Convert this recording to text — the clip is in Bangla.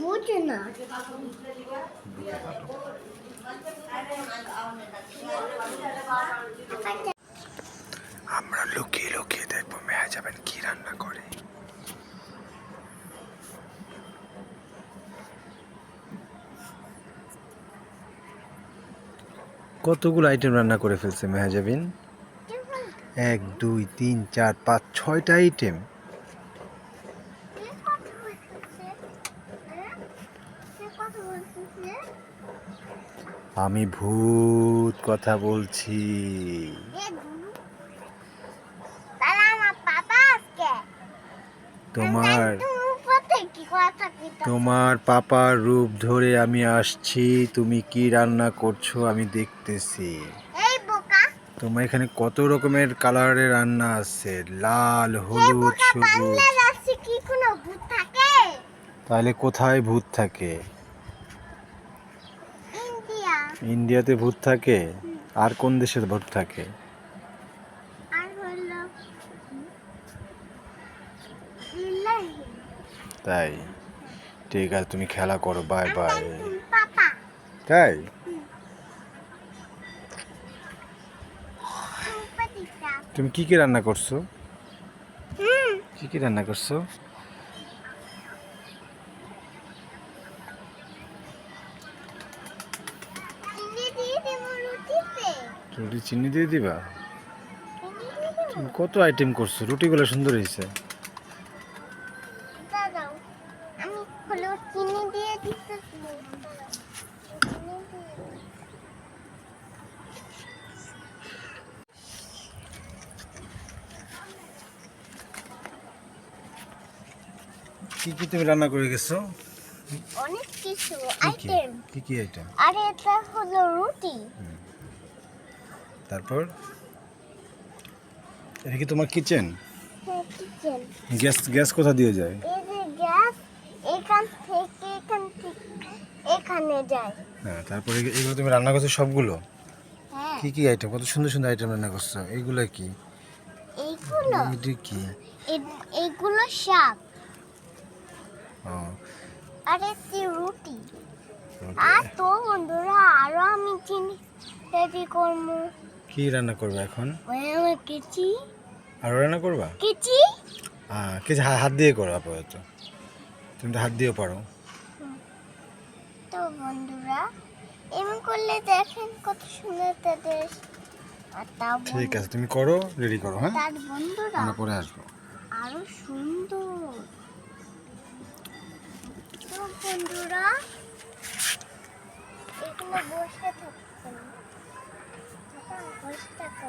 বুঝে না আমরা লুকিয়ে লুকিয়ে দেখব মেয়া যাবেন কি রান্না করে। কতগুলো আইটেম রান্না করে ফেলছে মেহাজাবিন? এক দুই তিন চার পাঁচ ছয়টা আইটেম আমি ভূত কথা বলছি। তোমার তোমার পাপার রূপ ধরে আমি আসছি তুমি কি রান্না করছ আমি দেখতেছি। তোমার এখানে কত রকমের কালারের রান্না আছে? লাল হলুদ সবুজ। তাহলে কোথায় ভূত থাকে? ইন্ডিয়াতে ভূত থাকে? আর কোন দেশে ভূত থাকে? তাই? ঠিক আছে তুমি খেলা করো বাই বাই তাই? তুমি কি কি রান্না করছ? কি কি রান্না করছ? রুটি চিনি দিয়ে দিবা? তুমি কত আইটেম করছ? রুটিগুলো সুন্দর হয়েছে। কি কি তুমি রান্না করে গেছো? অনেক কিছু আইটেম। কি কি আইটেম? আর এটা হলো রুটি। তারপর? এটা কি তোমার কিচেন গ্যাস গ্যাস কোথা দিয়ে যায়? এই যে গ্যাস এখান থেকে এখান থেকে এখানে যায়। হ্যাঁ তারপরে এগুলো তুমি রান্না করছ সবগুলো? হ্যাঁ। কি কি আইটেম কত সুন্দর সুন্দর আইটেম রান্না করছ? এইগুলো কি? এইগুলো। এটা কি? এইগুলো শাক। ও। আর রুটি। আর তো বন্ধুরা আরও আমি চিনি রেডি করব। কি রান্না করবে এখন? আমার কেচি। আরও রান্না করবা? কেচি। হ্যাঁ কিছু হাত দিয়ে করো আপাতত। তুমি তো হাত দিয়েও পারো। তো বন্ধুরা এমন করলে দেখেন কত সুন্দর তাদের ঠিক আছে তুমি করো রেডি করো হ্যাঁ? তার বন্ধুরা আমরা পরে আসব। আরও সুন্দর। তো বন্ধুরা এখানে বসে থাকছেন বসে থাকো